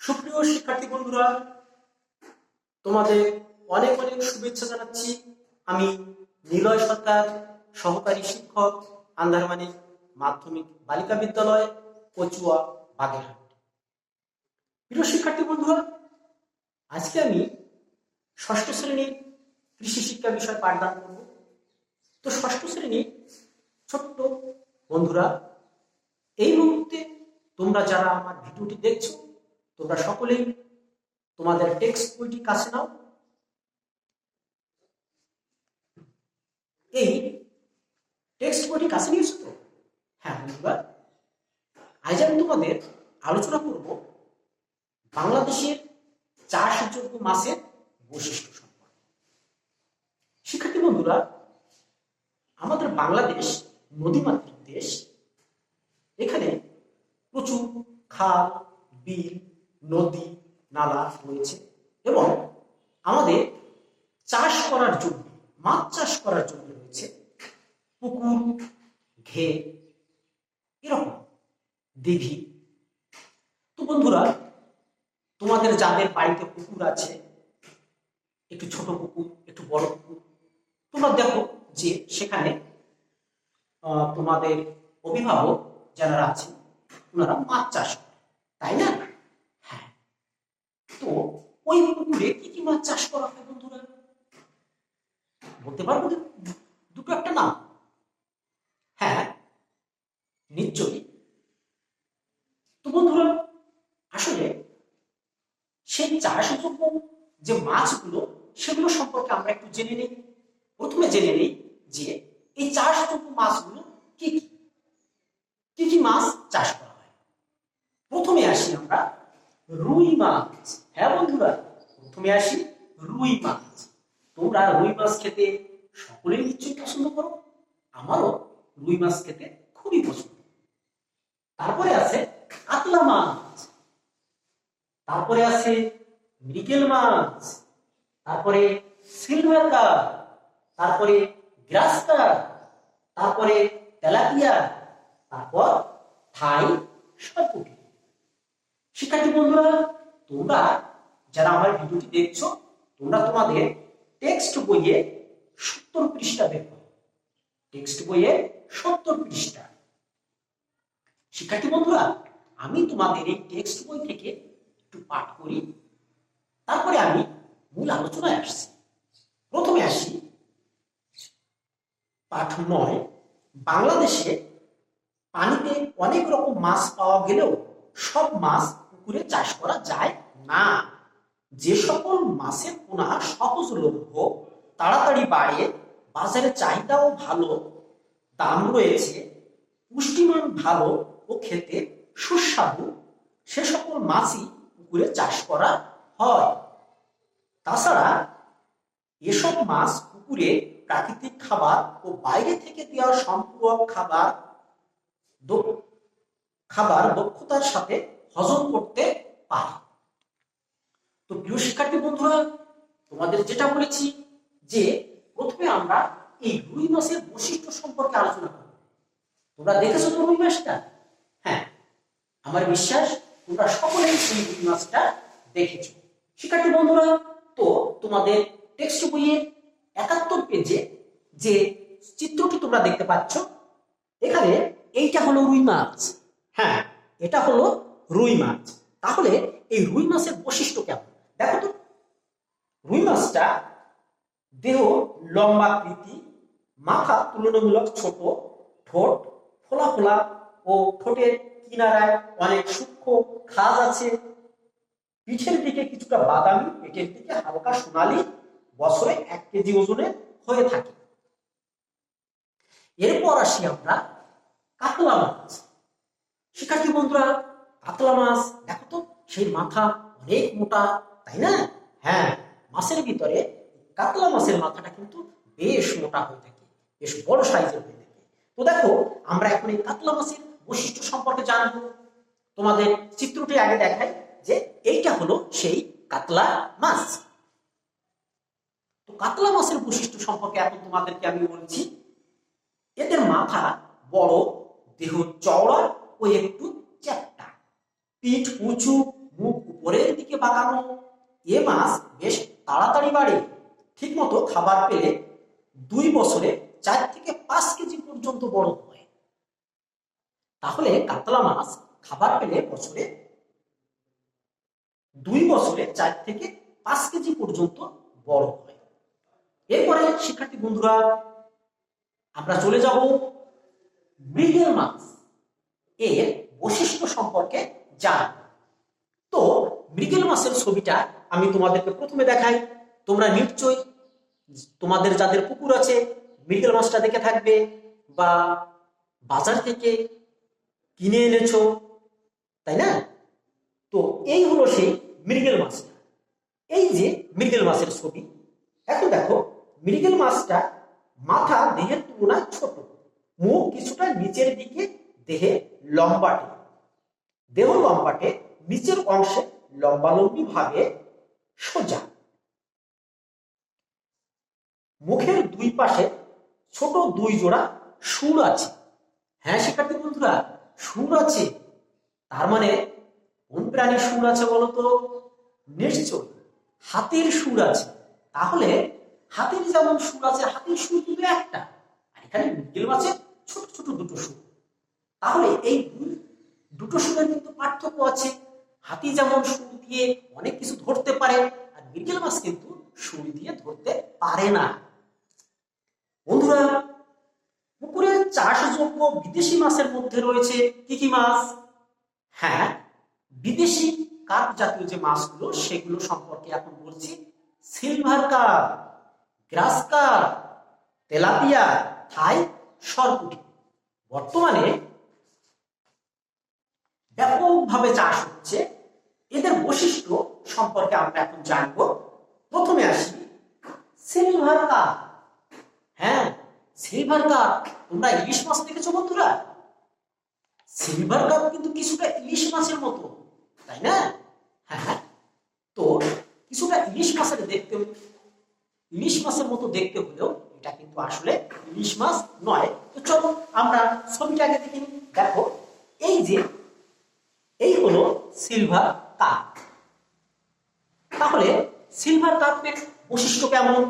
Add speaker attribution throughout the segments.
Speaker 1: সুপ্রিয় শিক্ষার্থী বন্ধুরা, তোমাদের অনেক অনেক শুভেচ্ছা জানাচ্ছি। আমি নিলয় সরকার, সহকারী শিক্ষক, আন্দারমানি মাধ্যমিক বালিকা বিদ্যালয়, কচুয়া, বাগেরহাট। প্রিয় শিক্ষার্থী বন্ধুরা, আজকে আমি ষষ্ঠ শ্রেণির কৃষি শিক্ষা বিষয় পাঠদান করব। তো ষষ্ঠ শ্রেণির ছোট্ট বন্ধুরা, এই মুহূর্তে তোমরা যারা আমার ভিডিওটি দেখছ তোমরা সকলেই তোমাদের টেক্সট বইটি কাছে নাও। এই টেক্সট বইটি কাছে নিয়েছো তো? হ্যাঁ বন্ধুরা, আজ আমি তোমাদের আলোচনা করব বাংলাদেশের চাষযোগ্য মাছের বৈশিষ্ট্য সম্পর্কে। শিক্ষার্থী বন্ধুরা, আমাদের বাংলাদেশ নদীমাতৃক দেশ। এখানে প্রচুর খাল, বিল নদী, নালা রয়েছে এবং আমাদের চাষ করার জন্য, মাছ চাষ করার জন্য রয়েছে পুকুর ঘে এরকম দিঘি তো বন্ধুরা, তোমাদের যাদের বাড়িতে পুকুর আছে, একটু ছোট পুকুর, একটু বড় পুকুর, তোমরা দেখো যে সেখানে তোমাদের অভিভাবক যারা আছেন ওনারা মাছ চাষ করে, তাই না? তো ওই পুকুরে কি কি মাছ চাষ করা হয় বন্ধুরা? বলতে পারব দুটো একটা নাম? হ্যাঁ নিশ্চয়ই তো বন্ধুরা, আসলে সেই চাষযোগ্য যে মাছগুলো, সেগুলো সম্পর্কে আমরা একটু জেনে নিই। প্রথমে জেনে নিই যে এই চাষযোগ্য মাছগুলো কি কি? কি কি মাছ চাষ করা হয়? প্রথমে আসি আমরা রুই মাছ। হ্যাঁ বন্ধুরা, প্রথমে আসি রুই মাছ। তোমরা রুই মাছ খেতে সকলেই নিশ্চয়ই পছন্দ করো, আমারও রুই মাছ খেতে খুবই পছন্দ। তারপরে আছে কাতলা মাছ। তারপরে আছে মৃগেল মাছ। তারপরে সিলভার কাপ তারপরে গ্রাস কাপ তারপরে তেলাপিয়া। তারপর থাই সরপুটি শিক্ষার্থী বন্ধুরা তোমরা যারা আমার ভিডিওটি দেখছ, তোমরা তোমাদের টেক্সট বইয়ে সত্তর পৃষ্ঠা দেখো টেক্সট বইয়ে সত্তর পৃষ্ঠা। শিক্ষার্থী বন্ধুরা, আমি তোমাদের এই টেক্সট বই থেকে একটু পাঠ করি, তারপরে আমি মূল আলোচনায় আসছি। প্রথমে আসি, পাঠ নয়, বাংলাদেশে পানিতে অনেক রকম মাছ পাওয়া গেলেও সব মাছ পুকুরে চাষ করা যায়? না। যে সকল মাছের পোনা সহজলভ্য তাড়াতাড়ি বাড়ে, বাজারে চাহিদাও ভালো, দাম রয়েছে, পুষ্টিমান ভালো ও খেতে সুস্বাদু, সে সকল মাছই পুকুরে চাষ করা হয়। তাছাড়া এসব মাছ পুকুরে প্রাকৃতিক খাবার ও বাইরে থেকে দেওয়া সম্পূরক খাবার খাবার দক্ষতার সাথে হজম করতে পারে। তো প্রিয় শিক্ষার্থী বন্ধুরা, তোমাদের যেটা বলেছি যে প্রথমে আমরা এই রুই মাছের বৈশিষ্ট্য সম্পর্কে আলোচনা করব। তোমরা দেখেছ তো রুই মাছটা হ্যাঁ আমার বিশ্বাস তোমরা সকলেই সেই রুই মাছটা দেখেছ। শিক্ষার্থী বন্ধুরা, তো তোমাদের টেক্সট বইয়ে একাত্তর পেজে যে চিত্রটি তোমরা দেখতে পাচ্ছ, এখানে এইটা হলো রুই মাছ। হ্যাঁ এটা হলো রুই মাছ। তাহলে এই রুই মাছের বৈশিষ্ট্য কেমন? দেখো তো, রুই মাছটা দেহ লম্বা লম্বাকৃতি মাথা তুলনামূলক ছোট, ঠোঁট ফোলা ফোলা ও ঠোঁটের কিনারায় অনেক সূক্ষ্ম খাজ আছে। পিঠের দিকে কিছুটা বাদামি, পেটের দিকে হালকা সোনালি, বছরে এক কেজি ওজনে হয়ে থাকে। এরপর আসি আমরা কাতলা মাছ। শিক্ষার্থী বন্ধুরা কাতলা মাছ, দেখো তো, সেই মাথা অনেক মোটা, তাই না? হ্যাঁ মাছের ভিতরে কাতলা মাছের মাথাটা কিন্তু বেশ মোটা হয়ে থাকে, বেশ বড় সাইজের হয়ে থাকে। তো দেখো, আমরা এখন এই কাতলা মাছের বৈশিষ্ট্য সম্পর্কে জানব। তোমাদের চিত্রটি আগে দেখাই যে এইটা হলো সেই কাতলা মাছ। তো কাতলা মাছের বৈশিষ্ট্য সম্পর্কে এখন তোমাদেরকে আমি বলছি, এদের মাথা বড়, দেহ চওড়া ও একটু পিঠ উঁচু, মুখ উপরের দিকে বাঁকানো, এ মাছ বেশ তাড়াতাড়ি বাড়ে। ঠিক মতো খাবার পেলে দুই বছরে চার থেকে পাঁচ কেজি পর্যন্ত বড় হয়। তাহলে কাতলা মাছ খাবার পেলে বছরে দুই বছরে চার থেকে পাঁচ কেজি পর্যন্ত বড় হয়। এরপরে, শিক্ষার্থী বন্ধুরা, আমরা চলে যাব মৃগেল মাছ। এর বৈশিষ্ট্য সম্পর্কে জান তো মৃগেল মাছের ছবিটা আমি তোমাদেরকে প্রথমে দেখাই। তোমরা নিশ্চয়ই তোমাদের যাদের পুকুর আছে মৃগেল মাছটা দেখে থাকবে বা বাজার থেকে কিনে এনেছো, তাই না? তো এই হলো সেই মৃগেল মাছটা এই যে মৃগেল মাছের ছবি, এখন দেখো মৃগেল মাছটা মাথা দেহের তুলনায় ছোট। মুখ কিছুটা নিচের দিকে, দেহে লম্বাটে দেহ লম্বাটে নিচের অংশে লম্বালম্বি ভাবে সোজা। মুখের দুই পাশে ছোট দুই জোড়া সুর আছে। হ্যাঁ শিক্ষার্থী বন্ধুরা, সুর আছে। তার মানে কোন প্রাণীর সুর আছে বলতো নিশ্চয় হাতির সুর আছে। তাহলে হাতির যেমন সুর আছে, হাতির সুর কিন্তু একটা। আর এখানে মৃগেল মাছের ছোট ছোট দুটো সুর। তাহলে এই দুই দুটো সুরের কিন্তু পার্থক্য আছে। হাতি যেমন সুর দিয়ে অনেক কিছু ধরতে পারে, আর মৃগেল মাছ কিন্তু সুর দিয়ে ধরতে পারে না। বন্ধুরা, পুকুরে চাষযোগ্য বিদেশি মাছের মধ্যে রয়েছে কি কি মাছ? হ্যাঁ বিদেশি কাপ জাতীয় যে মাছগুলো, সেগুলো সম্পর্কে এখন বলছি। Silver carp, grass carp, tilapia, Thai, সরপুটি। বর্তমানে ব্যাপকভাবে চাষ হচ্ছে। এদের বৈশিষ্ট্য সম্পর্কে আমরা এখন জানব। প্রথমে আসি সিলভার কাপ হ্যাঁ সিলভার কাপ তোমরা ইলিশ মাছ দেখেছ বন্ধুরা? সিলভার কাপ কিন্তু কিছুটা ইলিশ মাছের মতো, তাই না? হ্যাঁ হ্যাঁ। তো কিছুটা ইলিশ মাছের দেখতে, ইলিশ মাছের মতো দেখতে হলেও এটা কিন্তু আসলে ইলিশ মাছ নয়। তো চলো আমরা ছবিটা আগে দেখে দেখো, এই যে এই হলো সিলভার কাপ তাহলে সিলভার কাপের বৈশিষ্ট্য কেমন?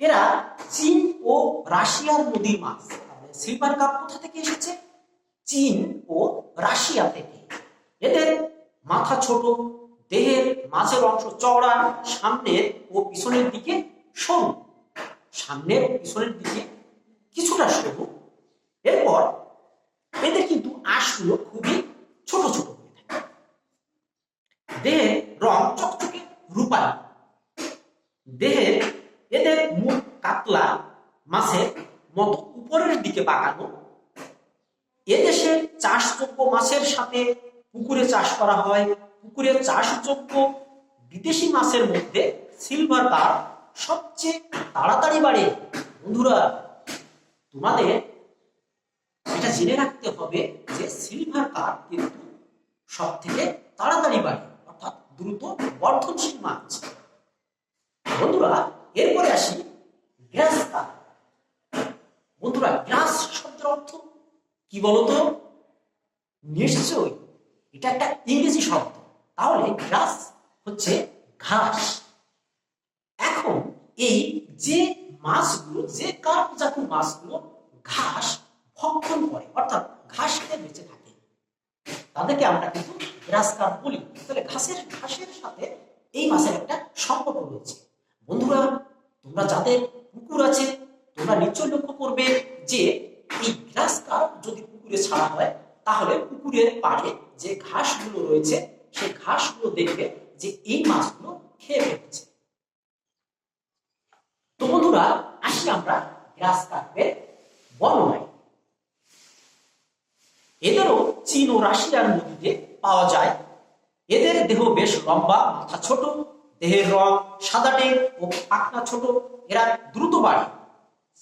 Speaker 1: এরা চীন ও রাশিয়ার নদীর মাছ। সিলভার কাপ কোথা থেকে এসেছে? চীন ও রাশিয়া থেকে। এদের মাথা ছোট, দেহের মাঝের অংশ চওড়া, সামনের ও পিছনের দিকে সরু। সামনের ও পিছনের দিকে কিছুটা সরু এরপর এদের কিন্তু আঁশগুলো খুবই ছোট ছোট হয়ে থাকে। দেহের রং চকচকে রূপালী। দেহের এদের মুখ কাতলা, মাছের মতো উপরের দিকে বাঁকানো। এদেশে চাষযোগ্য মাছের সাথে পুকুরে চাষ করা হয়। পুকুরে চাষযোগ্য বিদেশি মাছের মধ্যে সিলভার কাপ সবচেয়ে তাড়াতাড়ি বাড়ে। বন্ধুরা, তোমাদের এটা জেনে রাখতে হবে যে সিলভার কাপ কিন্তু সব থেকে তাড়াতাড়ি বাড়ে, অর্থাৎ দ্রুত বর্ধনশীল মাছ। বন্ধুরা, এরপরে আসি গ্রাস কাপ বন্ধুরা গ্রাস শব্দের অর্থ কি বলতো? নিশ্চয় এটা একটা ইংরেজি শব্দ। তাহলে গ্রাস হচ্ছে ঘাস। এখন এই যে মাছগুলো, যে কার্প জাতীয় মাছগুলো ঘাস ভক্ষণ করে, অর্থাৎ ঘাস খেয়ে বেঁচে থাকে। তাদেরকে আমরা কিন্তু গ্রাস কার্প বলি। তাহলে ঘাসের ঘাসের সাথে এই মাছের একটা সম্পর্ক রয়েছে। বন্ধুরা, তোমরা যাদের পুকুর আছে, তোমরা নিশ্চয় লক্ষ্য করবে যে এই গ্রাস কার্প যদি পুকুরে ছাড়া হয়, তাহলে পুকুরের পাড়ে যে ঘাসগুলো রয়েছে, সেই ঘাসগুলো দেখবে যে এই মাছগুলো খেয়ে ফেলছে। তো বন্ধুরা, আসি আমরা গ্রাস কার্পের বর্ণনায়। এদেরও চীন ও রাশিয়ার নদীতে পাওয়া যায়। এদের দেহ বেশ লম্বা, মাথা ছোট, দেহের রং সাদাটে ও পাখনা ছোট। এরা দ্রুত বাড়ে।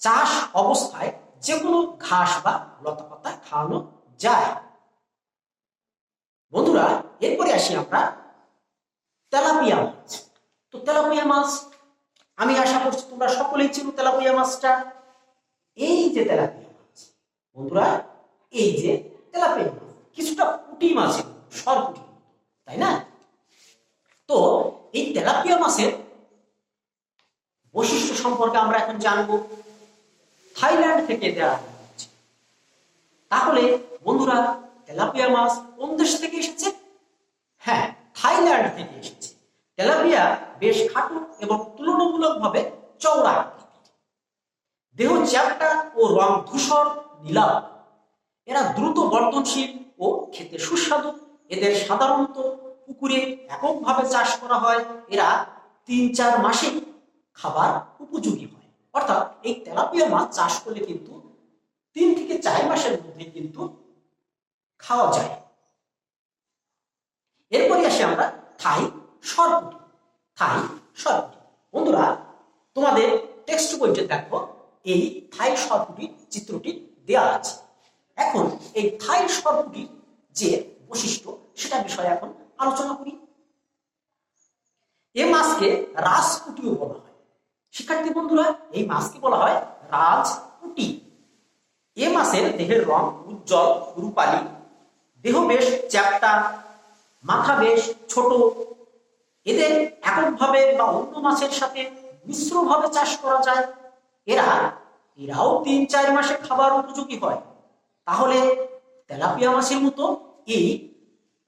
Speaker 1: চাষ অবস্থায় যে কোনো ঘাস বা লতাপাতা খাওয়ানো যায়। বন্ধুরা, এরপরে আসি আমরা তেলাপিয়া মাছ। তো তেলাপিয়া মাছ, আমি আশা করছি তোমরা সকলেই চিনো তেলাপিয়া মাছটা। এই যে তেলাপিয়া মাছ, বন্ধুরা, এই যে তেলাপিয়া মাছ কিছুটা পুঁটি সরপুটির মতো তাই না? তো এই তেলাপিয়া মাছের বৈশিষ্ট্য সম্পর্কে আমরা এখন জানব। থাইল্যান্ড থেকে দেওয়া হচ্ছে তাহলে বন্ধুরা, তেলাপিয়া মাছ কোন দেশ থেকে এসেছে? হ্যাঁ থাইল্যান্ড থেকে এসেছে। তেলাপিয়া বেশ খাটো এবং তুলনামূলকভাবে চওড়া দেহ চ্যাপ্টা ও রং ধূসর, নীলাভ। এরা দ্রুত বর্ধনশীল ও খেতে সুস্বাদু। এদের সাধারণত পুকুরে এককভাবে চাষ করা হয়। এরা তিন চার মাসে খাবার উপযোগী হয়। অর্থাৎ এই তেলাপিয়া মাছ চাষ করলে কিন্তু তিন থেকে চার মাসের মধ্যে কিন্তু খাওয়া যায়। এরপরে আসি আমরা থাই সরপুটি। থাই সরপুটি। বন্ধুরা, তোমাদের টেক্সট বইতে দেখো, এই থাই সরপুটির চিত্রটি দেওয়া আছে। এখন এই থাই সরপুটির যে বৈশিষ্ট্য সেটা বিষয়ে এখন আলোচনা করি। এ মাছকে রাজপুটিও বলা হয়। শিক্ষার্থী বন্ধুরা, এই মাছকে বলা হয় রাজপুটি এ মাছের দেহের রং উজ্জ্বল, রূপালী। দেহ বেশ চ্যাপ্টা, মাথা বেশ ছোট। এদের এককভাবে বা অন্য মাছের সাথে মিশ্রভাবে চাষ করা যায়। এরা, এরাও তিন চার মাসে খাবার উপযোগী হয়। তাহলে তেলাপিয়া মাছের মতো এই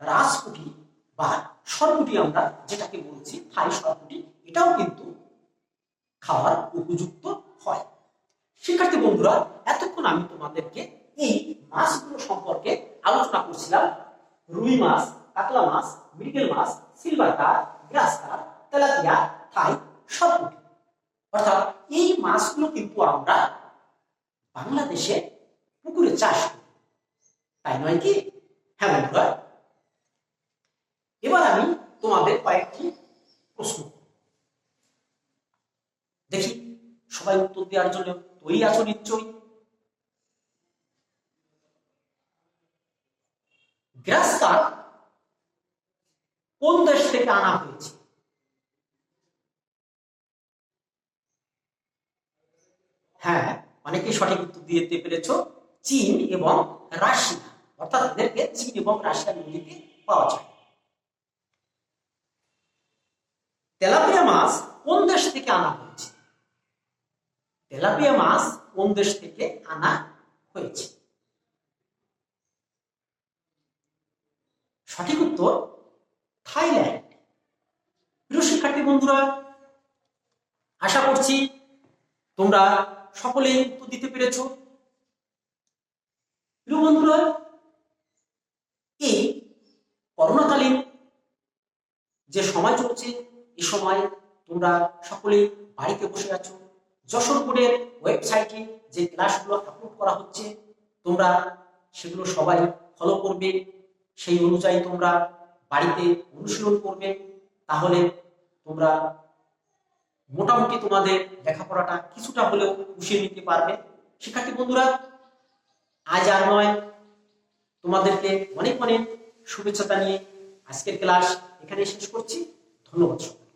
Speaker 1: রাজপুটি বা সরপুটি আমরা যেটাকে বলছি, থাই সরপুটি এটাও কিন্তু খাওয়ার উপযুক্ত হয়। শিক্ষার্থী বন্ধুরা, এতক্ষণ আমি তোমাদেরকে এই মাছগুলো সম্পর্কে আলোচনা করছিলাম। রুই মাছ, কাতলা মাছ, মৃগেল মাছ, সিলভার কার গ্রাস কার তেলাপিয়া, থাই সরপুটি অর্থাৎ এই মাছগুলো কিন্তু আমরা বাংলাদেশে পুকুরে চাষ। তাই নয় কি? হ্যাঁ এবার আমি তোমাদের কয়েকটি প্রশ্ন। দেখি, সবাই উত্তর দেওয়ার জন্য তৈরি আছো নিশ্চয়ই? গ্রাস কার্প কোন দেশ থেকে আনা হয়েছে? হ্যাঁ অনেকেই সঠিক উত্তর দিতে পেরেছ। চীন এবং রাশিয়া, অর্থাৎ এদেরকে চীন এবং রাশিয়া নদীতে পাওয়া যায়। তেলাপিয়া মাছ কোন দেশ থেকে আনা হয়েছে? তেলাপিয়া মাছ কোন দেশ থেকে আনা হয়েছে? সঠিক উত্তর, থাইল্যান্ড। প্রিয় শিক্ষার্থী বন্ধুরা, আশা করছি তোমরা সকলেই উত্তর দিতে পেরেছ। প্রিয় বন্ধুরা, এই করোনাকালীন যে সময় চলছে এই সময় তোমরা সকলেই বাড়িতে বসে আছো। যশোর বোর্ডের ওয়েবসাইটে যে ক্লাসগুলো আপলোড করা হচ্ছে, তোমরা সেগুলো সবাই ফলো করবে। সেই অনুযায়ী তোমরা বাড়িতে অনুশীলন করবে। তাহলে তোমরা মোটামুটি তোমাদের লেখাপড়াটা কিছুটা হলেও পুষিয়ে নিতে পারবে। শিক্ষার্থী বন্ধুরা আজ আর নয়। তোমাদেরকে অনেক অনেক শুভেচ্ছাটা নিয়ে আজকের ক্লাস এখানে শেষ করছি। ধন্যবাদ সবাই